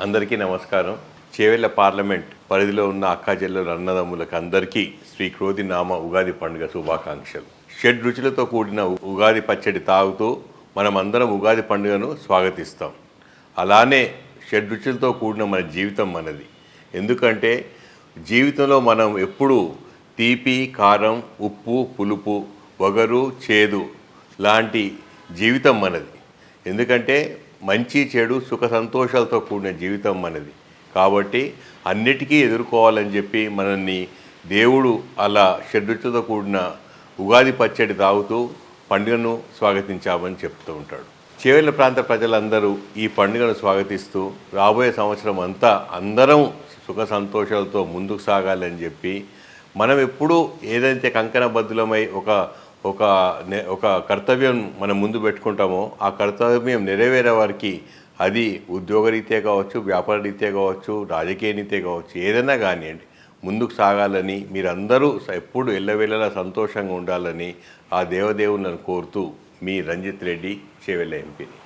అందరికీ నమస్కారం. చేవెళ్ళ పార్లమెంట్ పరిధిలో ఉన్న అక్కాచెల్లెలు అన్నదమ్ములకు అందరికీ శ్రీ క్రోధి నామ ఉగాది పండుగ శుభాకాంక్షలు. షెడ్ రుచులతో కూడిన ఉగాది పచ్చడి తాగుతూ మనమందరం ఉగాది పండుగను స్వాగతిస్తాం. అలానే షెడ్ రుచులతో కూడిన మన జీవితం మనది. ఎందుకంటే జీవితంలో మనం ఎప్పుడూ తీపి కారం ఉప్పు పులుపు వగరు చేదు లాంటి జీవితం మనది. ఎందుకంటే మంచి చెడు సుఖ సంతోషాలతో కూడిన జీవితం మనది. కాబట్టి అన్నిటికీ ఎదుర్కోవాలని చెప్పి మనల్ని దేవుడు అలా షడ్రుచులతో కూడిన ఉగాది పచ్చడి తాగుతూ పండుగను స్వాగతించామని చెప్తూ ఉంటాడు. చేవెళ్ళ ప్రాంత ప్రజలందరూ ఈ పండుగను స్వాగతిస్తూ రాబోయే సంవత్సరం అంతా అందరం సుఖ సంతోషాలతో ముందుకు సాగాలని చెప్పి మనం ఎప్పుడూ ఏదైతే కంకణబద్ధులమై ఒక ఒక ఒక కర్తవ్యం మనం ముందు పెట్టుకుంటామో ఆ కర్తవ్యం నెరవేరే వారికి అది ఉద్యోగరీత్యా కావచ్చు వ్యాపార రీత్యా కావచ్చు రాజకీయ రీత్యా కావచ్చు ఏదైనా కానివ్వండి ముందుకు సాగాలని మీరందరూ ఎప్పుడు ఎల్లవేళలా సంతోషంగా ఉండాలని ఆ దేవదేవులను కోరుతూ మీ రంజిత్ రెడ్డి చేవెళ్ళ ఎంపీని